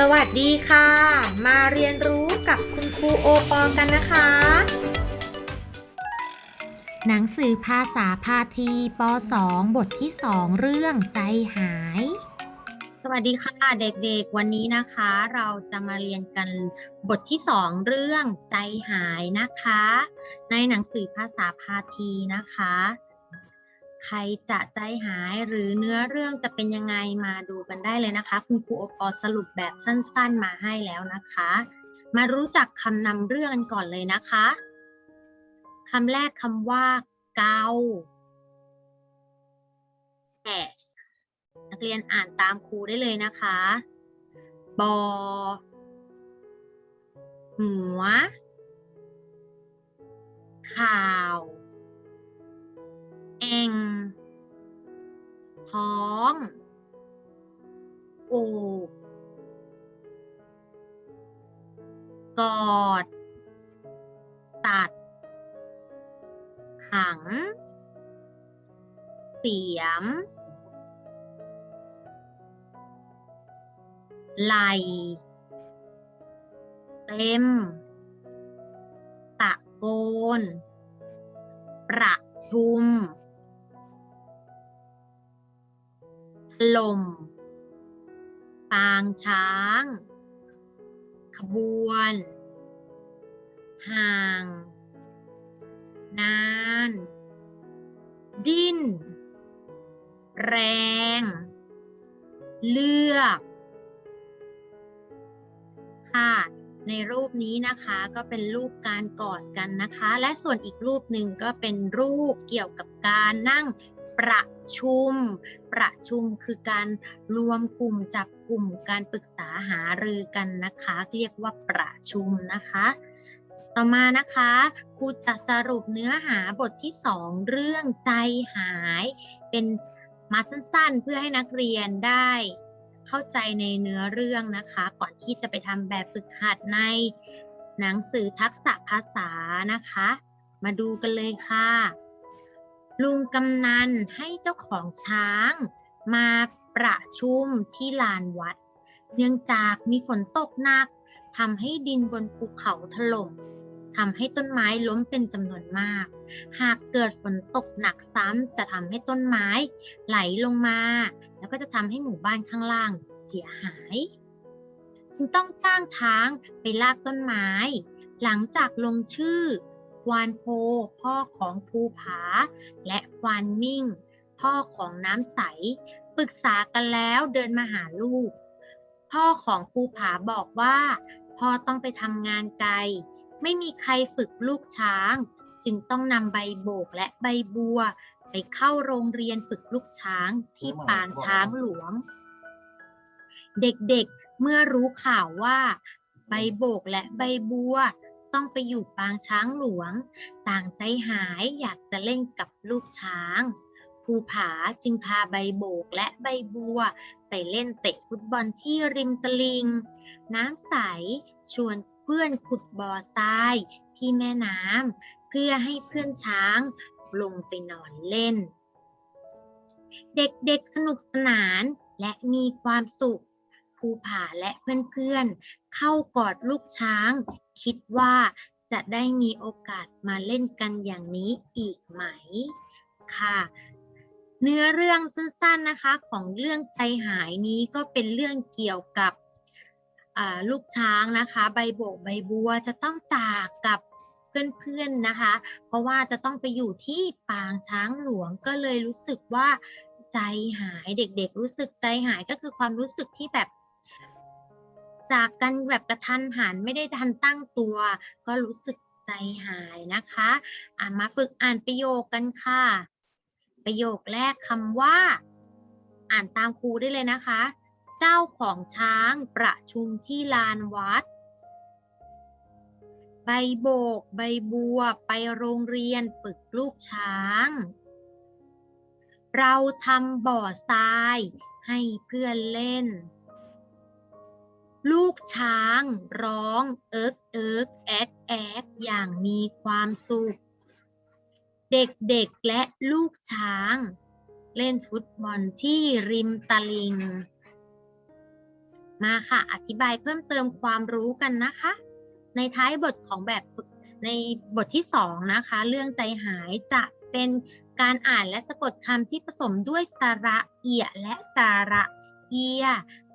สวัสดีค่ะ มาเรียนรู้กับคุณครูโอปอกันนะคะ หนังสือภาษาพาทีป .2 บทที่ 2 เรื่องใจหาย สวัสดีค่ะเด็กๆ วันนี้นะคะ เราจะมาเรียนกันบทที่สองเรื่องใจหายนะคะ ในหนังสือภาษาพาทีนะคะ ใครจะใจหายหรือเนื้อเรื่องจะเป็นยังไงมาดูกันได้เลยนะคะ คุณครูโอปอสรุปแบบสั้นๆมาให้แล้วนะคะ มารู้จักคำนำเรื่องกันก่อนเลยนะคะคำแรกคำว่า เกาแอะนักเรียนอ่านตามครูได้เลยนะคะ บอ หัว ข่าว เองท้องโอบกอด ตัด ขัง เสียม ไหล เต็ม ตะโกน ประชุม ลม ปางช้าง ขบวน ห่าง นาน ดิ้น แรง เลือกค่ะในรูปนี้นะคะก็เป็นรูปการกอดกันนะคะ และส่วนอีกรูปหนึ่งก็เป็นรูปเกี่ยวกับการนั่ง ประชุม ประชุมคือการรวมกลุ่มจับกลุ่มการปรึกษาหารือกันนะคะ เรียกว่าประชุมนะคะ ต่อมานะคะครูจะสรุปเนื้อหาบทที่สองเรื่องใจหาย เป็นมาสั้นๆ เพื่อให้นักเรียนได้เข้าใจในเนื้อเรื่องนะคะ ก่อนที่จะไปทำแบบฝึกหัดในหนังสือทักษะภาษานะคะ มาดูกันเลยค่ะ ลุงกำนันให้เจ้าของช้างมาประชุมที่ลานวัด เนื่องจากมีฝนตกหนักทำให้ดินบนภูเขาถล่มทำให้ต้นไม้ล้มเป็นจำนวนมาก หากเกิดฝนตกหนักซ้ำจะทำให้ต้นไม้ไหลลงมา แล้วก็จะทำให้หมู่บ้านข้างล่างเสียหายจึงต้องจ้างช้างไปลากต้นไม้ หลังจากลงชื่อ ควานโพ พ่อของภูผา และควานมิ่ง พ่อของน้ำใส ปรึกษากันแล้วเดินมาหาลูก พ่อของภูผาบอกว่าพ่อต้องไปทำงานไกล ไม่มีใครฝึกลูกช้าง จึงต้องนำใบโบกและใบบัว ไปเข้าโรงเรียนฝึกลูกช้างที่ปางช้างหลวง เด็กๆเมื่อรู้ข่าวว่า ใบโบกและใบบัว ต้องไปอยู่ปางช้างหลวง ต่างใจหายอยากจะเล่นกับลูกช้าง ภูผาจึงพาใบโบกและใบบัว ไปเล่นเตะฟุตบอลที่ริมตลิง น้ำใสชวนเพื่อนขุดบ่อทรายที่แม่น้ำเพื่อให้เพื่อนช้างลงไปนอนเล่น เด็กๆสนุกสนานและมีความสุข ภูผาและเพื่อนๆ เข้ากอดลูกช้าง คิดว่าจะได้มีโอกาสมาเล่นกันอย่างนี้อีกไหมค่ะ เนื้อเรื่องสั้นๆนะคะของเรื่องใจหายนี้ก็เป็นเรื่องเกี่ยวกับลูกช้างนะคะ ใบโบกใบบัวจะต้องจากกับเพื่อนๆนะคะ เพราะว่าจะต้องไปอยู่ที่ปางช้างหลวงก็เลยรู้สึกว่าใจหายเด็กๆ รู้สึกใจหายก็คือความรู้สึกที่แบบ จากกันแบบกระทันหันไม่ได้ทันตั้งตัว ก็รู้สึกใจหายนะคะอะมาฝึกอ่านประโยคกันค่ะ ประโยคแรกคำว่า อ่านตามครูได้เลยนะคะ เจ้าของช้างประชุมที่ลานวัด ใบโบก ใบบัว ไปโรงเรียนฝึกลูกช้าง เราทำบ่อทรายให้เพื่อนเล่น ลูกช้างร้องเอิกเอิกแอกแอกอย่างมีความสุข เด็กๆและลูกช้าง เล่นฟุตบอลที่ริมตลิง มาค่ะ อธิบายเพิ่มเติมความรู้กันนะคะ ในท้ายบทของแบบฝึกในบทที่สองนะคะ เรื่องใจหายจะเป็นการอ่านและสะกดคำที่ผสมด้วยสระเอียและสระ เอีย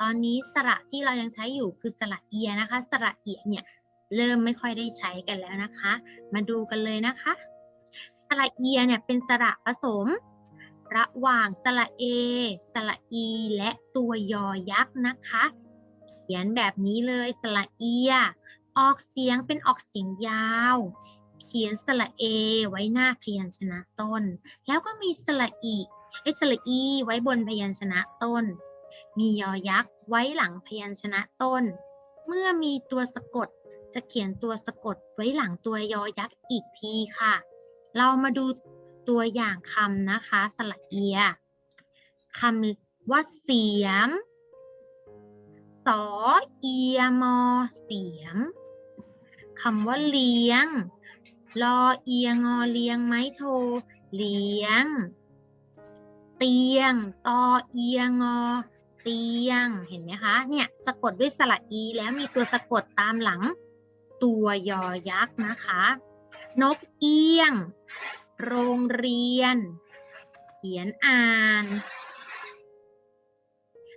ตอนนี้สระที่เรายังใช้อยู่คือสระเอียนะคะ สระเอียเนี่ยเริ่มไม่ค่อยได้ใช้กันแล้วนะคะ มาดูกันเลยนะคะ สระเอียเนี่ยเป็นสระผสม ระหว่างสระเอ สระอี และตัวยอยักษ์นะคะ เขียนแบบนี้เลยสระเอีย ออกเสียงเป็นออกเสียงยาว เขียนสระเอ ไว้หน้าพยัญชนะต้น แล้วก็มีสระอีไอ้สระอีไว้บนพยัญชนะต้น มียอยักษ์ไว้หลังพยัญชนะต้น เมื่อมีตัวสะกดจะเขียนตัวสะกดไว้หลังตัวยอยักษ์อีกทีค่ะ เรามาดูตัวอย่างคำนะคะสระเอียคำว่าเสียม สอเอียมอเสียมคำว่าเลี้ยง รอเอียงอเลี้ยงไม้โท เลี้ยง เตียงตอเอียงอ ตียง เห็นไหมคะ เนี่ยสะกดด้วยสระอีแล้วมีตัวสะกดตามหลัง ตัวยอยักษ์นะคะ นกเอี้ยง โรงเรียน เขียนอ่าน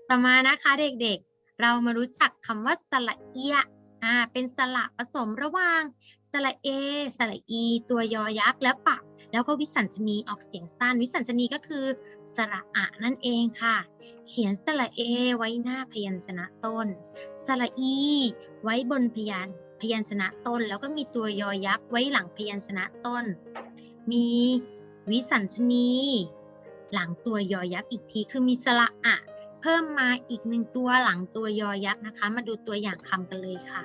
ต่อมานะคะเด็กๆ เรามารู้จักคำว่าสระเอียอ่าเป็นสระผสมระหว่างสระเอสระอี ตัวยอยักษ์แล้วปะ แล้วก็วิสัญชนีออกเสียงสั้น วิสัญชนีก็คือสระอะนั่นเองค่ะ เขียนสระเอไว้หน้าพยัญชนะต้น สระอีไว้บนพยัญพยัญชนะต้น แล้วก็มีตัวยอยักษ์ไว้หลังพยัญชนะต้น มีวิสัญชนีหลังตัวยอยักษ์อีกทีคือมีสระอะเพิ่มมาอีกหนึ่งตัวหลังตัวยอยักษ์นะคะ มาดูตัวอย่างคำกันเลยค่ะ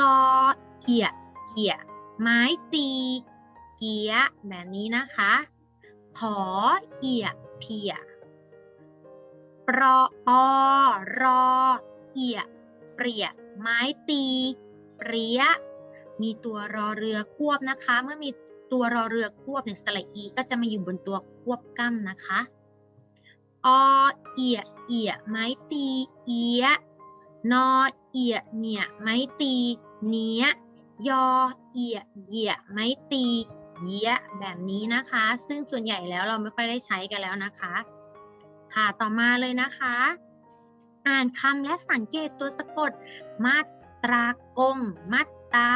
กอเอียเกียไม้ตี เกียแบบนี้นะคะผอเอียเพียปรออรอเอียเปรียไม้ตีเปรียมีตัวรอเรือควบนะคะ เมื่อมีตัวรอเรือควบเนี่ยสระอีก็จะมาอยู่บนตัวควบกั้มนะคะอเอียเอียไม้ตีเอียนอเอียเนี่ยไม้ตีเนี้ยยอเอียเหยียไม้ตี เยียแบบนี้นะคะ ซึ่งส่วนใหญ่แล้วเราไม่ค่อยได้ใช้กันแล้วนะคะ ค่ะต่อมาเลยนะคะ อ่านคำและสังเกตตัวสะกด มาตรากลมมาตรา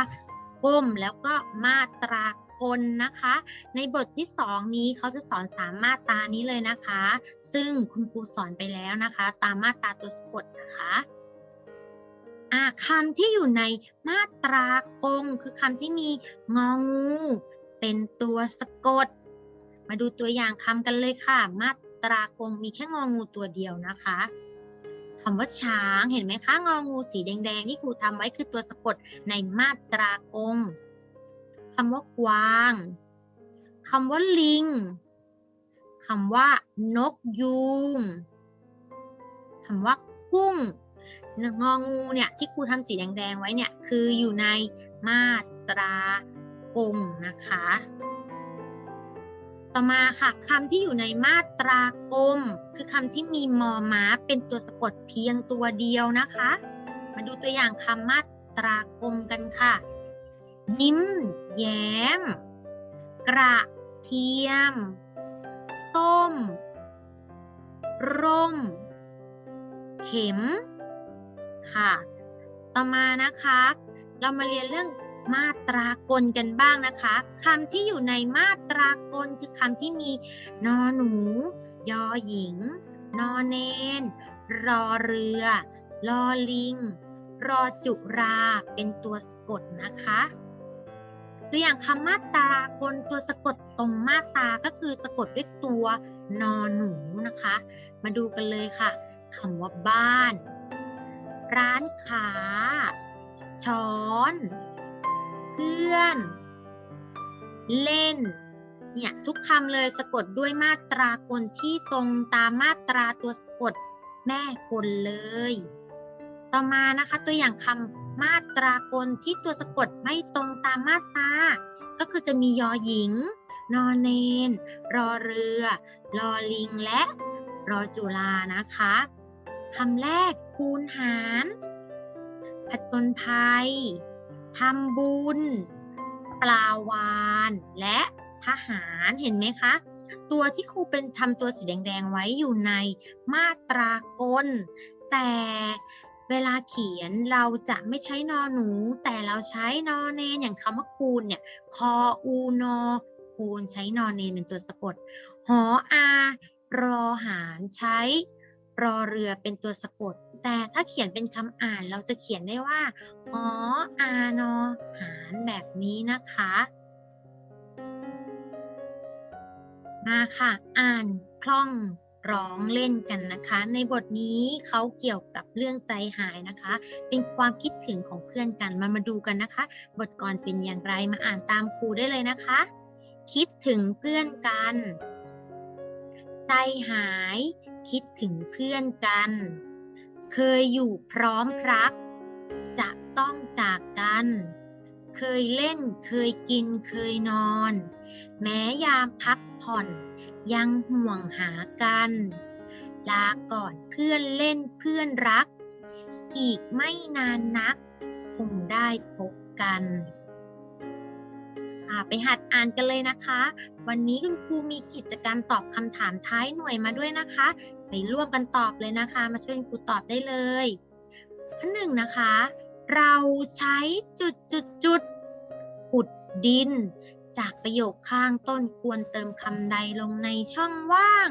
กลมแล้วก็มาตรากลนะคะ ในบทที่สองนี้เขาจะสอนสามมาตรานี้เลยนะคะ ซึ่งคุณครูสอนไปแล้วนะคะ ตามมาตราตัวสะกดนะคะคำที่อยู่ในมาตรากง คือคำที่มีงองู เป็นตัวสะกด มาดูตัวอย่างคำกันเลยค่ะ มาตรากงมีแค่งองูตัวเดียวนะคะคำว่าช้างเห็นไหมคะงองูสีแดงๆที่ครูทำไว้คือตัวสะกดในมาตรากงคำว่ากวางคำว่าลิงคำว่านกยูงคำว่ากุ้งงองูเนี่ยที่ครูทำสีแดงๆไว้เนี่ยคืออยู่ในมาตรา กงนะคะ ต่อมาค่ะคำที่อยู่ในมาตรากมคือคำที่มีมอม้าเป็นตัวสะกดเพียงตัวเดียวนะคะ มาดูตัวอย่างคำมาตรากมกันค่ะ ยิ้ม แย้ม กระเทียม ส้ม ร่ม เข็มค่ะ ต่อมานะคะ เรามาเรียนเรื่อง มาตรากลกันบ้างนะคะคำที่อยู่ในมาตรากลคือคำที่มีนอหนู ยอหญิง นอเนน รอเรือ ลอลิง รอจุราเป็นตัวสะกดนะคะตัวอย่างคำมาตรากลตัวสะกดตรงมาตราก็คือสะกดด้วยตัวนอหนูนะคะ มาดูกันเลยค่ะคำว่าบ้าน ร้านค้า ช้อน เพื่อน เล่น เนี่ยทุกคำเลยสะกดด้วยมาตรากลที่ตรงตามมาตราตัวสะกดแม่กลเลย ต่อมานะคะตัวอย่างคำมาตรากลที่ตัวสะกดไม่ตรงตามมาตรา ก็คือจะมียอหญิง นอนเนน รอเรือ รอลิงและรอจุลานะคะคคำแรกคูณหารผจญภัย ทำบุญ ปลาวานและทหารเห็นไหมคะ ตัวที่ครูเป็นทำตัวสีแดงๆไว้อยู่ในมาตรากล แต่เวลาเขียนเราจะไม่ใช้นอหนู แต่เราใช้นอเนนอย่างคำว่าคูณเนี่ยคออูนอคูณใช้นอเนนเป็นตัวสะกด หออารอหารใช้รอเรือเป็นตัวสะกด แต่ถ้าเขียนเป็นคำอ่านเราจะเขียนได้ว่าหออานอหารแบบนี้นะคะ มาค่ะ อ่านคล่องร้องเล่นกันนะคะ ในบทนี้เขาเกี่ยวกับเรื่องใจหายนะคะ เป็นความคิดถึงของเพื่อนกันมามาดูกันนะคะ บทก่อนเป็นอย่างไรมาอ่านตามครูได้เลยนะคะ คิดถึงเพื่อนกัน ใจหาย คิดถึงเพื่อนกัน เคยอยู่พร้อมรัก จะต้องจากกัน เคยเล่นเคยกินเคยนอน แม้ยามพักผ่อนยังห่วงหากัน ลาก่อนเพื่อนเล่นเพื่อนรัก อีกไม่นานนัก คงได้พบกัน ค่ะ ไปหัดอ่านกันเลยนะคะ วันนี้คุณครูมีกิจกรรมตอบคำถามท้ายหน่วยมาด้วยนะคะ ไปร่วมกันตอบเลยนะคะ มาช่วยครูตอบได้เลยข้อหนึ่งนะคะ เราใช้จุดจุดจุดขุดดิน จากประโยคข้างต้นควรเติมคำใดลงในช่องว่าง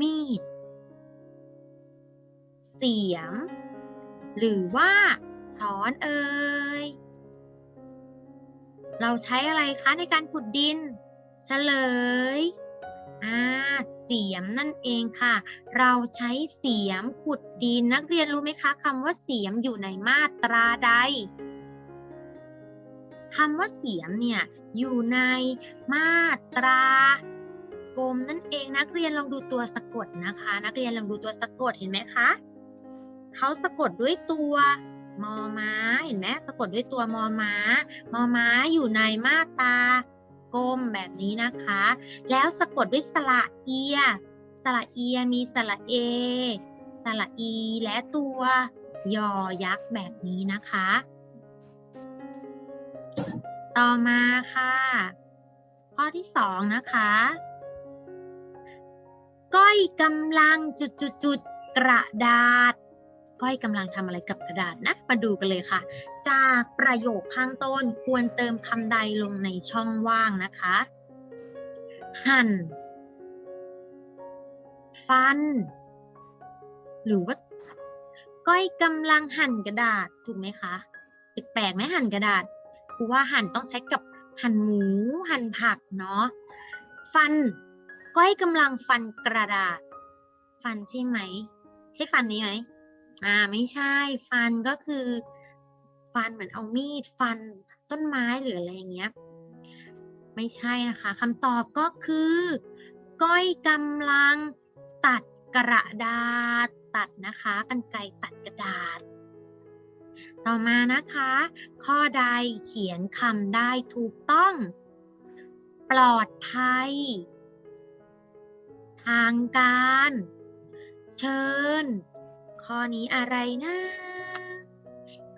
มีด เสียม หรือว่าถอนเอ่ย เราใช้อะไรคะในการขุดดินเฉลยอ่าเสียมนั่นเองค่ะ เราใช้เสียมขุดดินนักเรียนรู้ไหมคะคำว่าเสียมอยู่ในมาตราใดคำว่าเสียมเนี่ยอยู่ในมาตรากลมนั่นเองนักเรียนลองดูตัวสะกดนะคะ นักเรียนลองดูตัวสะกดเห็นไหมคะเขาสะกดด้วยตัว มอม้าเห็นไหมสะกดด้วยตัวมอม้ามอม้าอยู่ในมาตา กลมแบบนี้นะคะ แล้วสะกดด้วยสระเอีย สระเอียมีสระเอ สระอี และตัวยอยักษ์แบบนี้นะคะ ต่อมาค่ะ ข้อที่สองนะคะก้อยกำลังจุดจุดจุดๆๆกระดาษ ก้อยกำลังทำอะไรกับกระดาษนะ มาดูกันเลยค่ะ จากประโยคข้างต้นควรเติมคำใดลงในช่องว่างนะคะ หั่น ฟัน หรือว่าก้อยกำลังหั่นกระดาษถูกไหมคะแปลกๆไหมหั่นกระดาษครูว่าหั่นต้องใช้กับหั่นหมู หั่นผักเนาะฟัน ก้อยกำลังฟันกระดาษ ฟันใช่ไหม ใช่ฟันนี้ไหม อ่าไม่ใช่ฟันก็คือ ฟันเหมือนเอามีดฟันต้นไม้หรืออะไรอย่างเงี้ย ไม่ใช่นะคะคำตอบก็คือ ก้อยกำลังตัดกระดาษตัดนะคะกันไกรตัดกระดาษ ต่อมานะคะ ข้อใดเขียนคำได้ถูกต้อง ปลอดภัย ทางการ เชิญ ข้อนี้อะไรนะ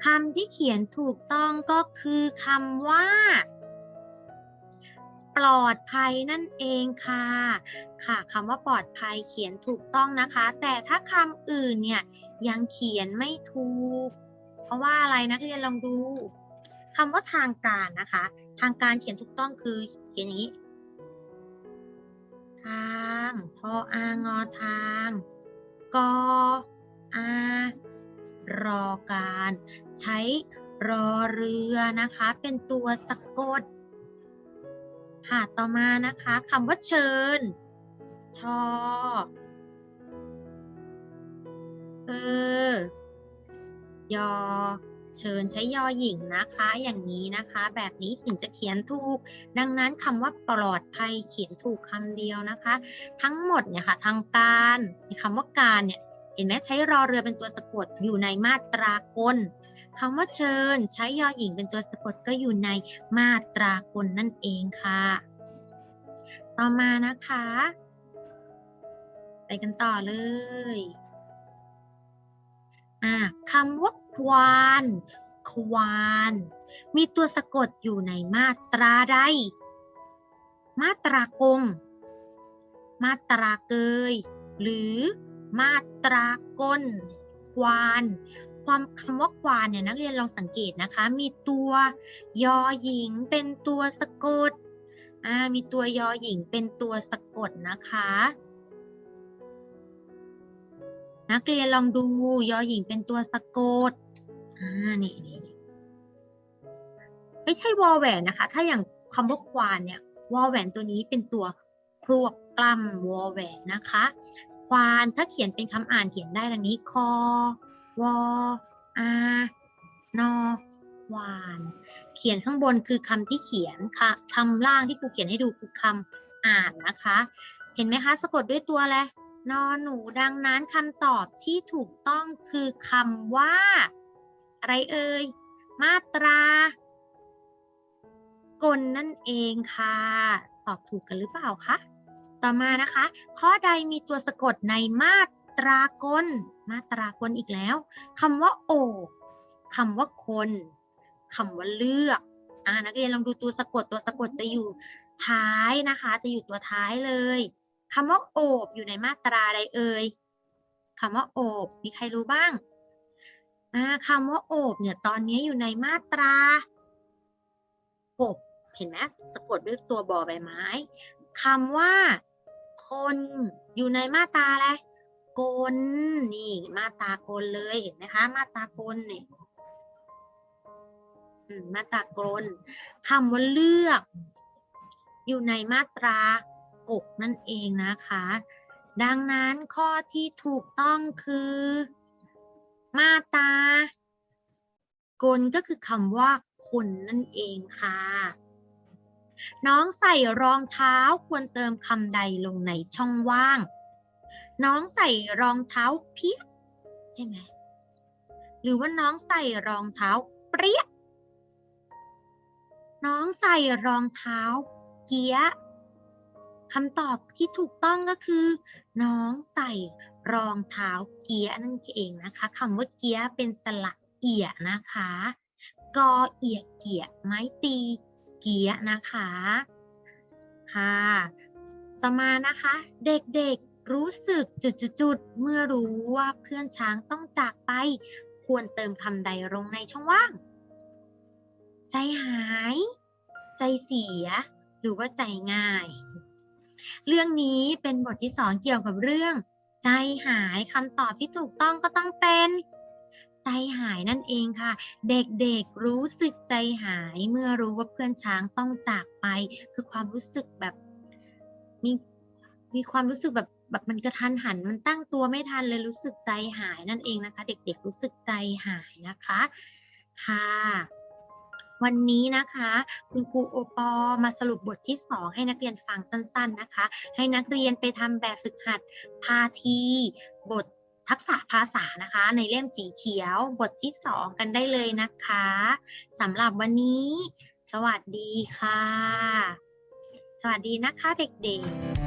คำที่เขียนถูกต้องก็คือคำว่า ปลอดภัยนั่นเองค่ะ ค่ะคำว่าปลอดภัยเขียนถูกต้องนะคะ แต่ถ้าคำอื่นเนี่ยยังเขียนไม่ถูก เพราะว่าอะไรนักเรียนลองดูคำว่าทางการนะคะ ทางการเขียนถูกต้องคือเขียนอย่างนี้ ทาง พออางอทางกอ อารอการ ใช้รอเรือนะคะ เป็นตัวสะกด ค่ะต่อมานะคะคำว่าเชิญ ชอเออยอเชิญใช้ยอหญิงนะคะ อย่างนี้นะคะ แบบนี้ถึงจะเขียนถูก ดังนั้นคำว่าปลอดภัยเขียนถูกคำเดียวนะคะ ทั้งหมดเนี่ยค่ะ ทางการคำว่าการเนี่ย เห็นไหมใช้รอเรือเป็นตัวสะกดอยู่ในมาตรากลคำว่าเชิญ ใช้ยอหญิงเป็นตัวสะกดก็อยู่ในมาตรากลนั่นเองค่ะ ต่อมานะคะ ไปกันต่อเลยอ่าคำว่าควานควาน มีตัวสะกดอยู่ในมาตราใด มาตรากง มาตราเกย หรือ มาตรากลควาน ความคำว่าควานเนี่ยนักเรียนลองสังเกตนะคะ มีตัวยอหญิงเป็นตัวสะกดอ่ามีตัวยอหญิงเป็นตัวสะกดนะคะ นักเรียนลองดูยอหญิงเป็นตัวสะกดอ่านี่นี่นี่ไม่ใช่วอแหวนนะคะ ถ้าอย่างคำว่าควานเนี่ยวอแหวนตัวนี้เป็นตัวครวบกล้ำวอแหวนนะคะ ควาน ถ้าเขียนเป็นคำอ่านเขียนได้ดังนี้ คอ วอ อา นอ ควาน เขียนข้างบนคือคำที่เขียนค่ะคำล่างที่ครูเขียนให้ดูคือคำอ่านนะคะ เห็นไหมคะสะกดด้วยตัวอะไรนอนหนูดังนั้นคำตอบที่ถูกต้องคือคำว่า อะไรเอ่ย มาตรากลนั่นเองค่ะ ตอบถูกกันหรือเปล่าคะ ต่อมานะคะ ข้อใดมีตัวสะกดในมาตรากล มาตรากลอีกแล้วคำว่าโอบคำว่าคนคำว่าเลือกอ่านักเรียนลองดูตัวสะกดตัวสะกดจะอยู่ท้ายนะคะ จะอยู่ตัวท้ายเลยคำว่าโอบอยู่ในมาตราใดเอ่ยคำว่าโอบมีใครรู้บ้างอ่าคำว่าโอบเนี่ยตอนนี้อยู่ในมาตรากบเห็นไหมสะกดด้วยตัวบอใบไม้คำว่า คนอยู่ในมาตราอะไรกลนี่ มาตากลเลยเห็นไหมคะ มาตากลเนี่ยมาตากลคำว่าเลือก อยู่ในมาตรากกนั่นเองนะคะ ดังนั้นข้อที่ถูกต้องคือ มาตรากลก็คือคำว่าคนนั่นเองค่ะ น้องใส่รองเท้าควรเติมคำใดลงในช่องว่าง น้องใส่รองเท้าเพี้ยใช่ไหมหรือว่าน้องใส่รองเท้าเปรี้ย น้องใส่รองเท้าเกี้ยคำตอบที่ถูกต้องก็คือ น้องใส่รองเท้าเกียนั่นเองนะคะคำว่าเกียเป็นสระเอียนะคะ กอเอียเกียไม้ตี เกียะนะคะ ค่ะ ต่อมานะคะ เด็กๆรู้สึกจุดๆๆเมื่อรู้ว่าเพื่อนช้างต้องจากไป ควรเติมคำใดลงในช่องว่าง ใจหาย ใจเสีย หรือว่าใจง่าย เรื่องนี้เป็นบทที่สองเกี่ยวกับเรื่อง ใจหายคำตอบที่ถูกต้องก็ต้องเป็น ใจหายนั่นเองค่ะ เด็กๆรู้สึกใจหายเมื่อรู้ว่าเพื่อนช้างต้องจากไป คือความรู้สึกแบบมีมีความรู้สึกแบบแบบมันกระทันหันมันตั้งตัวไม่ทันเลยรู้สึกใจหายนั่นเองนะคะ เด็กๆรู้สึกใจหายนะคะค่ะ วันนี้นะคะ คุณครูโอปอมาสรุปบทที่ 2 ให้นักเรียนฟังสั้น ๆนะคะ ให้นักเรียนไปทำแบบฝึกหัดพาทีบท ทักษะภาษานะคะ ในเล่มสีเขียวบทที่ 2 กันได้เลยนะคะสำหรับวันนี้ สวัสดีค่ะ สวัสดีนะคะเด็กๆ